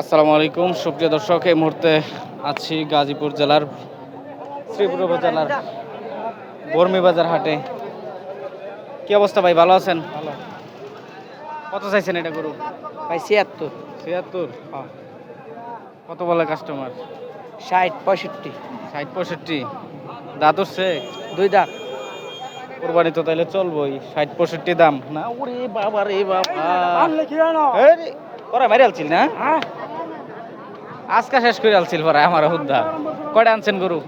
আসসালামু আলাইকুম। সুপ্রিয় দর্শক এই মুহূর্তে আছি গাজীপুর জেলার শ্রীপুর উপজেলার বর্মি বাজার হাটে। কি অবস্থা ভাই ভালো আছেন? ভালো। কত চাইছেন এটা গরু? ভাই ছিয়াত্তর। ছিয়াত্তর? কত বলে কাস্টমার ষাট পঁয়ষট্টি। ষাট পঁয়ষট্টি। দাঁত উঠছে? দুই দাঁত। কোরবানি তো তাহলে চলবোই। ষাট পঁয়ষট্টি দাম। না ওরে বাবা রে বাবা। ওরা আলছিল না? আজকা শেষ করে আলছিল পরে আমার হুদ্দা। কয়টা আনছেন গরু?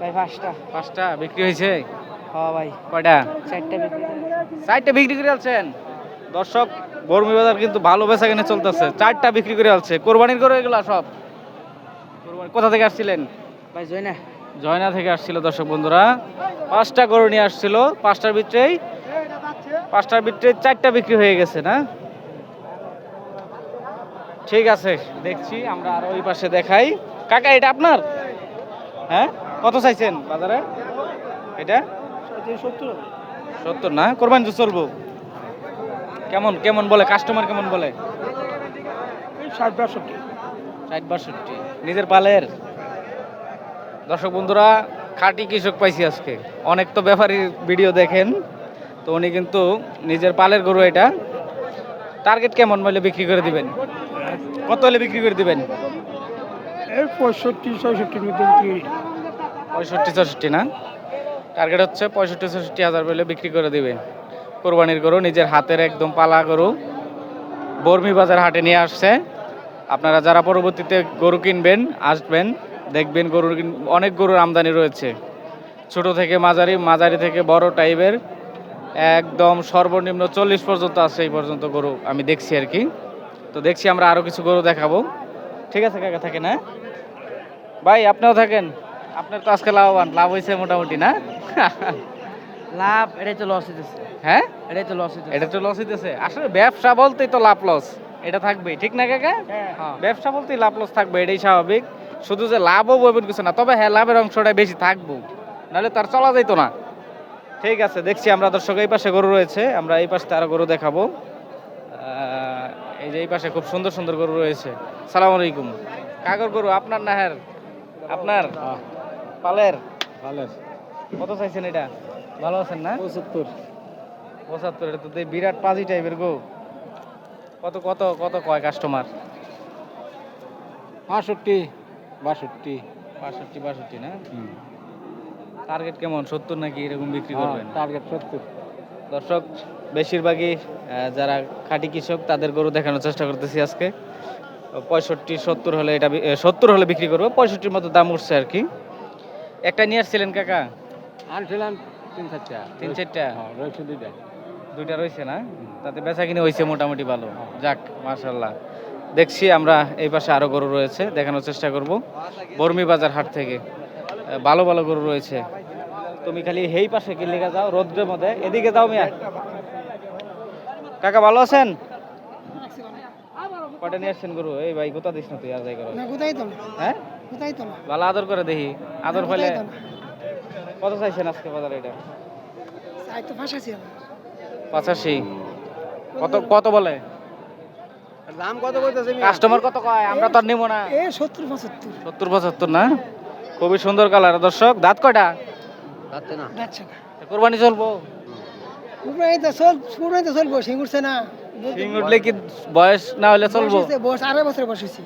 ভাই পাঁচটা। পাঁচটা? বিক্রি হয়েছে? হ্যাঁ ভাই। কয়টা? চারটা বিক্রি চারটা বিক্রি করে আলছেন দর্শক বর্মি বাজার কিন্তু ভালো বেচা কিনে চলতেছে। চারটা বিক্রি করে আলছে কোরবানির গরু এগুলা সব? কোরবানি কোথা থেকে আসছিলেন? ভাই জয়না। জয়না থেকে আসছিল দর্শক বন্ধুরা। পাঁচটা গরু নিয়ে আসছিল। পাঁচটার ভিতরেই পাঁচটার ভিতরে চারটা বিক্রি হয়ে গেছে না? ঠিক আছে দেখছি আমরা আর ওই পাশে দেখাই। কাকা এটা আপনার? হ্যাঁ? কত চাইছেন বাজারে? এটা? সত্তর না? কোরবানি তো চলবো। কেমন কেমন বলে? কাস্টমার কেমন বলে? ষাট বাষট্টি। ষাট বাষট্টি। নিজের পালের? দর্শক বন্ধুরা খাঁটি কৃষক পাইছি আজকে। অনেক তো ব্যাপারীর ভিডিও দেখেন তো উনি কিন্তু নিজের পালের গরু এটা। টার্গেট কেমন বলে বিক্রি করে দিবেন? কত হলে বিক্রি করে দিবেন? এই পঁয়ষট্টি ছয়ষট্টির মধ্যে বিক্রি পঁয়ষট্টি চৌষট্টি না? টার্গেট হচ্ছে পঁয়ষট্টি চৌষট্টি হাজার বলে বিক্রি করে দিবে। কোরবানির গরু নিজের হাতের একদম পালা গরু। বর্মি বাজার হাটে নিয়ে আসছে। আপনারা যারা পরবর্তীতে গরু কিনবেন আসবেন দেখবেন গরুর অনেক গরুর আমদানি রয়েছে। ছোট থেকে মাঝারি মাঝারি থেকে বড় টাইপের একদম সর্বনিম্ন চল্লিশ পর্যন্ত আছে এই পর্যন্ত গরু আমি দেখছি আর কি। তো দেখছি আমরা আরও কিছু গরু দেখাবো। ঠিক আছে কাকা থাকে না ভাই আপনিও থাকেন? আপনার তো আজকে লাভবান লাভ হয়েছে মোটামুটি না? লাভ এটাই তো লস হইতেছে। হ্যাঁ? এটাই তো লস হইতেছে। এটা তো লস হইতেছে। আসলে ব্যবসা বলতেই তো লাভ লস এটা থাকবেই। ঠিক না কাকা? হ্যাঁ। ব্যবসা বলতেই লাভ লস থাকবে এটাই স্বাভাবিক। শুধু যে লাভও বলবেন কিছু না তবে হ্যাঁ লাভের অংশটা বেশি থাকব। নাহলে তার চলা যাইতো না। ঠিক আছে দেখছি আমরা দর্শক এই পাশে গরু রয়েছে আমরা এই পাশে আরও গরু দেখাবো। এই যে এই পাশে খুব সুন্দর সুন্দর গরু রয়েছে। সালাম আলাইকুম। কাগর গরু আপনার না হ্যাঁ আপনার? পালের? ভালো কত চাইছেন এটা? ভালো আছেন না? পঁচাত্তর। পঁচাত্তর এটা তো বিরাট পাজি টাইপের গো কত কত কত কয় কাস্টমার বাষট্টি বাষট্টি। বাষট্টি বাষট্টি না? টার্গেট কেমন? সত্তর নাকি এরকম বিক্রি করবেন? টার্গেট সত্তর। দর্শক বেশিরভাগই যারা খাঁটি কৃষক তাদের গরু দেখানোর চেষ্টা করতেছি আজকে। পঁয়ষট্টি সত্তর হলে এটা সত্তর হলে বিক্রি করব পঁয়ষট্টির মতো দাম উঠছে আর কি। একটা নিয়ে আসছিলেন কাকা? আনছিলাম তিন চারটা। তিন চারটা? হ্যাঁ রয়েছে দুইটা। দুইটা রয়েছে না? তাতে বেচা কিনে হয়েছে মোটামুটি ভালো। যাক মাশাল্লাহ দেখছি আমরা এই পাশে আরও গরু রয়েছে দেখানোর চেষ্টা করব। বর্মি বাজার হাট থেকে। ভালো ভালো গরু রয়েছে। তুমি খালি হেই পাশে কি লেগে যাও রোদ্রের মধ্যে। এদিকে যাও মিয়া। কাকা ভালো আছেন? কটা নিয়ে আসছেন গরু? এই ভাই কোথা দিস না তুই আর যাই করো। না কোথায় তো হ্যাঁ? ভালো আদর করে দেখি। আদর ফেলে কত চাইছেন আজকে বাজারে এটা? পঁচাশি কত? কত বলে? দাম কত কইতেছে কাস্টমার কত কয়? আমরা তো আর নিবো না। এ সত্তর পঁচাত্তর। সত্তর পঁচাত্তর না? খুবই সুন্দর কালার। দর্শক দাঁত কয়টা? যাচ্ছে না? যাচ্ছে না। কোরবানি চলবো? কুরবানি তো চল কুরবানি তো চলবো সিং উঠছে না। সিং উঠলে কি বয়স না হলে চলবো? বস আড়াই বছর বসেছি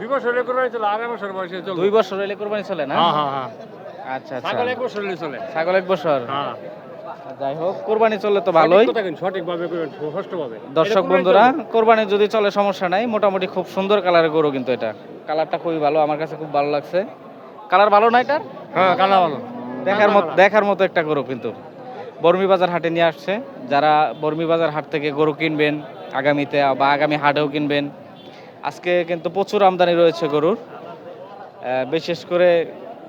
দুই বছরের কোরবানি চলে আড়াই বছর বয়সে চলে দুই বছর হলে কোরবানি চলে না? হ্যাঁ হ্যাঁ হ্যাঁ। আচ্ছা আচ্ছা। ছাগল এক বছর হলে চলে। ছাগল এক বছর? হ্যাঁ। যাই হোক কোরবানি চললে তো ভালোই। সঠিক ভাবে করবেন দর্শক বন্ধুরা কোরবানি যদি চলে সমস্যা নাই মোটামুটি খুব সুন্দর কালারের গরু কিন্তু এটা। কালারটা খুবই ভালো আমার কাছে খুব ভালো লাগছে। কালার ভালো না এটা হ্যাঁ কালা ভালো। দেখার মতো দেখার মতো একটা গরু কিন্তু। বর্মি বাজার হাটে নিয়ে আসছে। যারা বর্মি বাজার হাট থেকে গরু কিনবেন আগামীতে বা আগামী হাটেও কিনবেন আজকে কিন্তু প্রচুর আমদানি রয়েছে গরুর। বিশেষ করে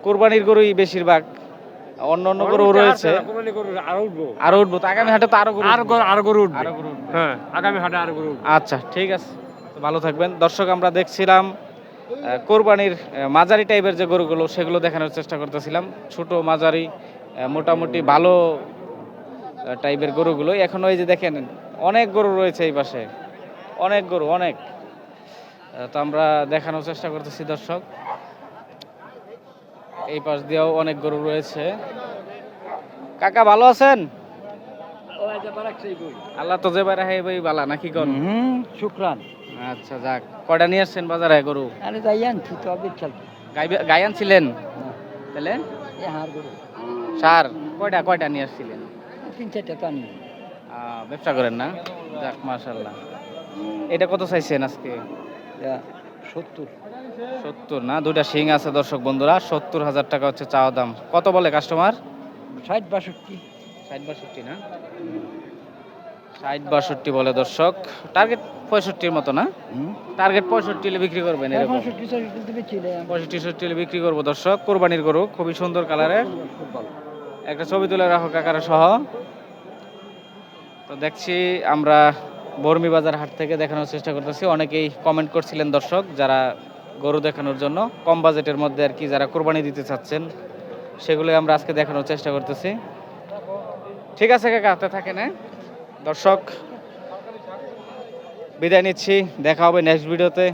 কোরবানির গরুই বেশিরভাগ। অন্য অন্য গরু রয়েছে। আরও উঠবো। আগামী হাটে তো আরও গরু আরও গরু আরও গরু হ্যাঁ আগামী হাটে আরও গরু আচ্ছা ঠিক আছে। ভালো থাকবেন। দর্শক আমরা দেখছিলাম কোরবানির মাঝারি টাইপের যে গরুগুলো সেগুলো দেখানোর চেষ্টা করতেছিলাম। ছোট মাঝারি মোটামুটি ভালো টাইপের গরুগুলো এখন ওই যে দেখেন অনেক গরু রয়েছে এই পাশে। অনেক গরু অনেক। তো আমরা দেখানোর চেষ্টা করতেছি দর্শক। এই পাশ দিয়েও অনেক গরু রয়েছে। কাকা ভালো আছেন? আল্লাহ তো যে বাইরে হাই ভাই বালা নাকি কোন? শুক্রান। আচ্ছা যাক। কয়টা নিয়ে আসছেন বাজারে গরু? আরে তাই আনছি তো গাই- গাই আনছিলেন? তাহলে? এ হার গরু। সার? কয়টা কয়টা নিয়ে আসছিলেন? তিন চারটা তো আনি ব্যবসা করেন না? যাক মাশাল্লাহ এটা কত চাইছেন আজকে? সত্তর। সত্তর না? দুইটা শিং আছে দর্শক বন্ধুরা। সত্তর হাজার টাকা হচ্ছে চাওয়া দাম। কত বলে কাস্টমার? ষাট বাষট্টি। ষাট বাষট্টি না? ষাট বাষট্টি বলে দর্শক। টার্গেট পঁয়ষট্টির মতো না? টার্গেট পঁয়ষট্টি হলে বিক্রি করবেন এরকম। পঁয়ষট্টি ষট্টি হলে বিক্রি করব দর্শক। কোরবানির গরু খুবই সুন্দর কালারের একটা ছবি তুলে রাখো কাকারা সহ। তো দেখছি আমরা বর্মি বাজার হাট থেকে দেখানোর চেষ্টা করতেছি। অনেকেই কমেন্ট করছিলেন দর্শক যারা গরু দেখানোর জন্য। কম বাজেটের মধ্যে আর কি যারা কোরবানি দিতে চাচ্ছেন সেগুলো আমরা আজকে দেখানোর চেষ্টা করতেছি। ঠিক আছে কাকা হাতে থাকে না দর্শক বিদায় নিচ্ছি দেখা হবে নেক্সট ভিডিওতে